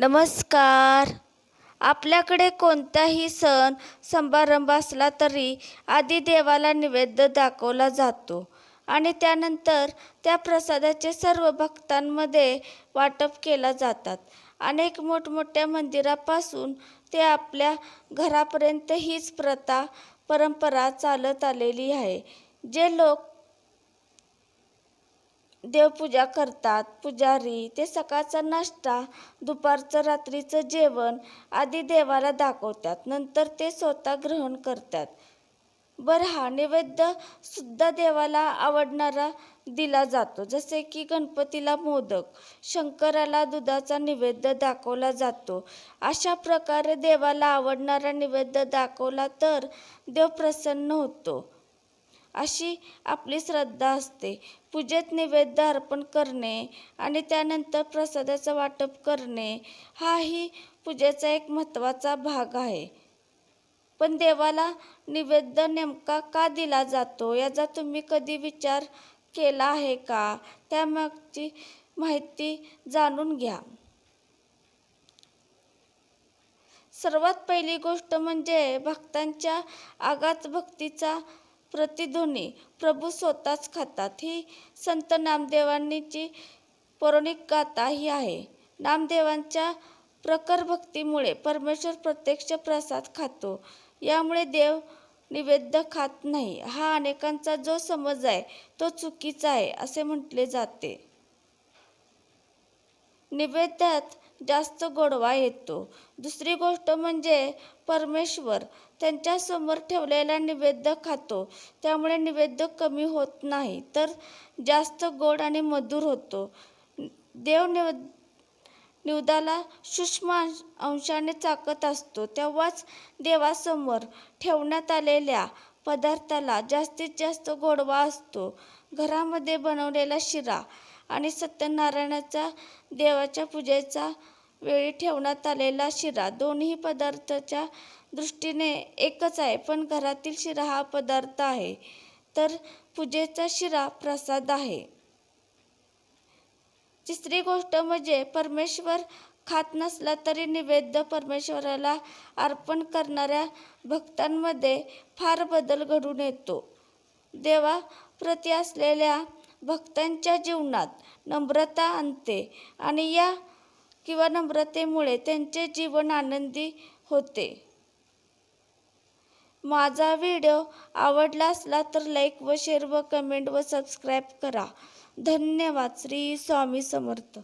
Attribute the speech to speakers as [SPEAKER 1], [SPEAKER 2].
[SPEAKER 1] नमस्कार. आपल्याकडे कोणताही सण समारंभ असला तरी आधी देवाला नैवेद्य दाखवला जातो आणि त्यानंतर त्या प्रसादाचे सर्व भक्तांमध्ये वाटप केला जातात. अनेक मोठमोठ्या मंदिरापासून ते आपल्या घरापर्यंत हीच प्रथा परंपरा चालत आलेली आहे. जे लोक देवपूजा करतात पुजारी ते सकाळचा नाश्ता दुपारचं रात्रीचं जेवण आधी देवाला दाखवतात. नंतर ते स्वतः ग्रहण करतात. बरं हा नैवेद्य सुद्धा देवाला आवडणारा दिला जातो. जसे की गणपतीला मोदक शंकराला दुधाचा नैवेद्य दाखवला जातो. अशा प्रकारे देवाला आवडणारा नैवेद्य दाखवला तर देव प्रसन्न होतो. अशी आपली श्रद्धा असते. पूजेत नैवेद्य अर्पण करणे आणि त्यानंतर प्रसादाचं वाटप करणे हाही पूजेचा एक महत्त्वाचा भाग आहे. पण देवाला निवेद्य नेमका का दिला जातो याचा तुम्ही कधी विचार केला आहे का? त्यामागची माहिती जाणून घ्या. सर्वात पहिली गोष्ट म्हणजे भक्तांच्या आगात भक्तीचा प्रतिध्वनी प्रभू स्वतःच खातात. ही संत नामदेवांनीची पौराणिक गाथा ही आहे. नामदेवांच्या प्रखर भक्तीमुळे परमेश्वर प्रत्यक्ष प्रसाद खातो. यामुळे देव निवेद्य खात नाही. हा अनेकांचा जो समज आहे तो चुकीचा आहे असे म्हटले जाते. निवेद्यात जास्त गोडवा येतो. दुसरी गोष्ट म्हणजे परमेश्वर त्यांच्यासमोर ठेवलेला निवेद्य खातो. त्यामुळे निवेद्य कमी होत नाही तर जास्त गोड आणि मधुर होतो. देव निव निवदाला सूक्ष्म अंशाने चाकत असतो. तेव्हाच देवासमोर ठेवण्यात आलेल्या पदार्थाला जास्तीत जास्त गोडवा असतो. घरामध्ये बनवलेला शिरा आणि सत्यनारायणाचा देवाच्या पूजेचा वेळी ठेवण्यात आलेला शिरा दोन्ही पदार्थाच्या दृष्टीने एकच आहे पण घरातील शिरा हा पदार्थ आहे. तर पूजेचा शिरा प्रसाद आहे. तिसरी गोष्ट म्हणजे परमेश्वर खात नसला तरी निवेद्य परमेश्वराला अर्पण करणाऱ्या भक्तांमध्ये फार बदल घडून येतो. देवा प्रती असलेल्या भक्तांच्या जीवनात नम्रता आणते आणि या किंवा नम्रतेमुळे त्यांचे जीवन आनंदी होते. माझा व्हिडिओ आवडला असला तर लाईक व शेअर व कमेंट व सबस्क्राईब करा. धन्यवाद. श्री स्वामी समर्थ.